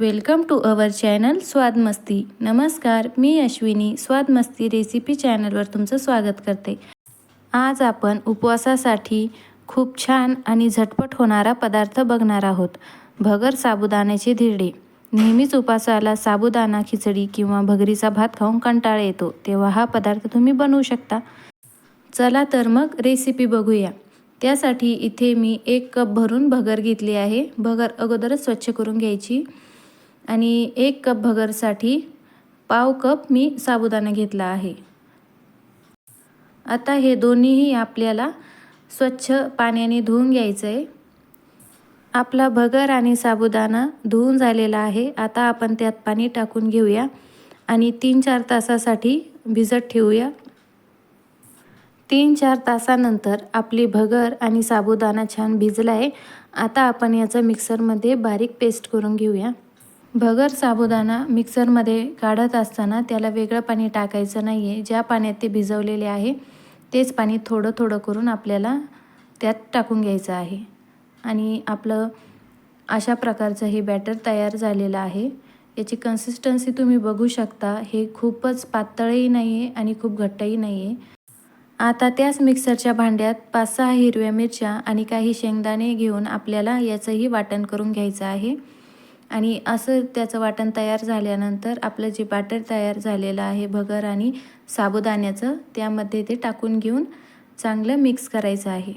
Welcome to our channel Swadmasti नमस्कार मी Ashwini स्वादमस्ती recipe चॅनलवर तुमचं स्वागत करते. आज आपण उपवासासाठी खूप छान आणि झटपट होणारा पदार्थ बघणार आहोत. भगर साबुदाण्याचे धिरडे. नेहमीच उपासाला साबुदाणा खिचडी किंवा भगरीचा भात खाऊन कंटाळा येतो तेव्हा हा पदार्थ तुम्ही बनवू शकता. चला तर मग रेसिपी बघूया. त्यासाठी इथे मी एक कप भरून भगर घेतली आहे. भगर अगोदरच स्वच्छ करून घ्यायची. आणि एक कप भगरसाठी पाव कप मी साबुदाणा घेतला आहे. आता हे दोन्हीही आपल्याला स्वच्छ पाण्याने धुवून घ्यायचं आहे आपला भगर आणि साबुदाणा धुवून झालेला आहे. आता आपण त्यात पाणी टाकून घेऊया आणि तीन चार तासासाठी भिजत ठेवूया. तीन चार तासानंतर आपली भगर आणि साबुदाणा छान भिजला आहे आता आपण याचं मिक्सरमध्ये बारीक पेस्ट करून घेऊया. भगर साबुदाणा मिक्सरमध्ये काढत असताना त्याला वेगळं पाणी टाकायचं नाही आहे ज्या पाण्यात ते भिजवलेले आहे तेच पाणी थोडं थोडं करून आपल्याला त्यात टाकून घ्यायचं आहे. आणि आपलं अशा प्रकारचं हे बॅटर तयार झालेलं आहे. याची कन्सिस्टन्सी तुम्ही बघू शकता. हे खूपच पातळही नाही आहे आणि खूप घट्टही नाही आहे आता त्याच मिक्सरच्या भांड्यात पाच सहा हिरव्या मिरच्या आणि काही शेंगदाणे घेऊन आपल्याला याचंही वाटण करून घ्यायचं आहे. आणि असं त्याचं वाटण तयार झाल्यानंतर आपलं जे बॅटर तयार झालेलं आहे भगर आणि साबुदाण्याचं त्यामध्ये ते टाकून घेऊन चांगलं मिक्स करायचं आहे.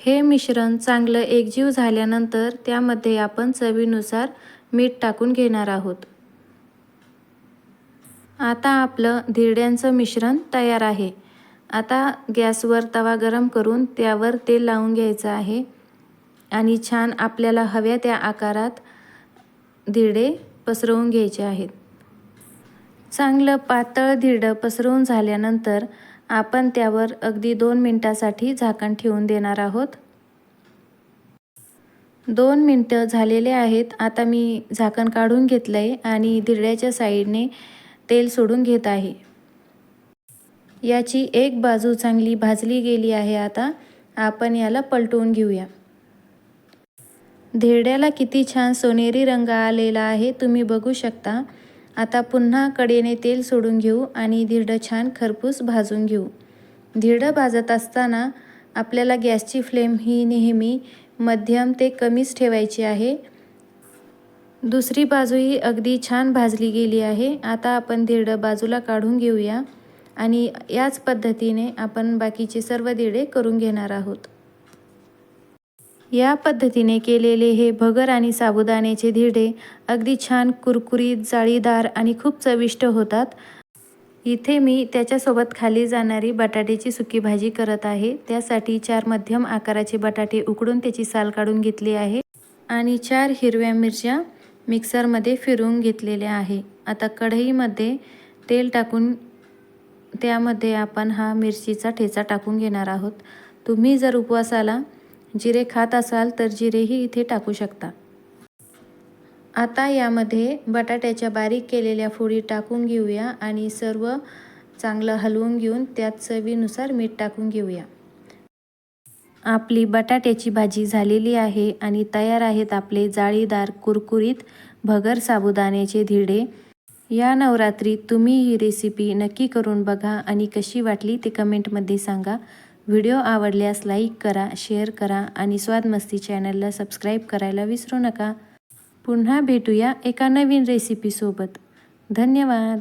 हे मिश्रण चांगलं एकजीव झाल्यानंतर त्यामध्ये आपण चवीनुसार मीठ टाकून घेणार आहोत. आता आपलं धिरड्यांचं मिश्रण तयार आहे. आता गॅसवर तवा गरम करून त्यावर तेल लावून घ्यायचं आहे. आणि छान आपल्याला हव्या त्या आकारात धिरडे पसरवून घ्यायचे आहेत. चांगलं पातळ धिरडं पसरवून झाल्यानंतर आपण त्यावर अगदी दोन मिनटासाठी झाकण ठेवून देणार आहोत. दोन मिनटं झालेले आहेत. आता मी झाकण काढून घेतलं आहे आणि धिरड्याच्या साईडने तेल सोडून घेत आहे. याची एक बाजू चांगली भाजली गेली आहे. आता आपण याला पलटवून घेऊया. धिरड्याला किती छान सोनेरी रंग आलेला आहे तुम्ही बघू शकता. आता पुन्हा कडेने तेल सोडून घेऊ आणि धिरडं छान खरपूस भाजून घेऊ. धिरडं भाजत असताना आपल्याला गॅसची फ्लेम ही नेहमी मध्यम ते कमीच ठेवायची आहे. दुसरी बाजूही अगदी छान भाजली गेली आहे. आता आपण धिरडं बाजूला काढून घेऊया आणि याच पद्धतीने आपण बाकीचे सर्व दिडे करून घेणार आहोत. या पद्धतीने केलेले हे भगर आणि साबुदाण्याचे धिरडे अगदी छान कुरकुरीत जाळीदार आणि खूप चविष्ट होतात. इथे मी त्याच्यासोबत खाली जाणारी बटाट्याची सुकी भाजी करत आहे. त्यासाठी चार मध्यम आकाराचे बटाटे उकडून त्याची साल काढून घेतली आहे आणि चार हिरव्या मिरच्या मिक्सरमध्ये फिरवून घेतलेल्या आहे. आता कढईमध्ये तेल टाकून त्यामध्ये आपण हा मिरचीचा ठेचा टाकून घेणार आहोत. तुम्ही जर उपवासाला जिरे खात असाल तर जिरेही इथे टाकू शकता. आता यामध्ये बटाट्याच्या बारीक केलेल्या फोडी टाकून घेऊया आणि सर्व चांगलं हलवून घेऊन त्यात चवीनुसार मीठ टाकून घेऊया. आपली बटाट्याची भाजी झालेली आहे आणि तयार आहेत आपले जाळीदार कुरकुरीत भगर साबुदाण्याचे धिडे. या नवरात्रीत तुम्ही ही रेसिपी नक्की करून बघा आणि कशी वाटली ते कमेंटमध्ये सांगा. व्हिडिओ आवडल्यास लाईक करा शेअर करा आणि स्वादमस्ती चॅनलला सबस्क्राईब करायला विसरू नका. पुन्हा भेटूया एका नवीन रेसिपीसोबत धन्यवाद.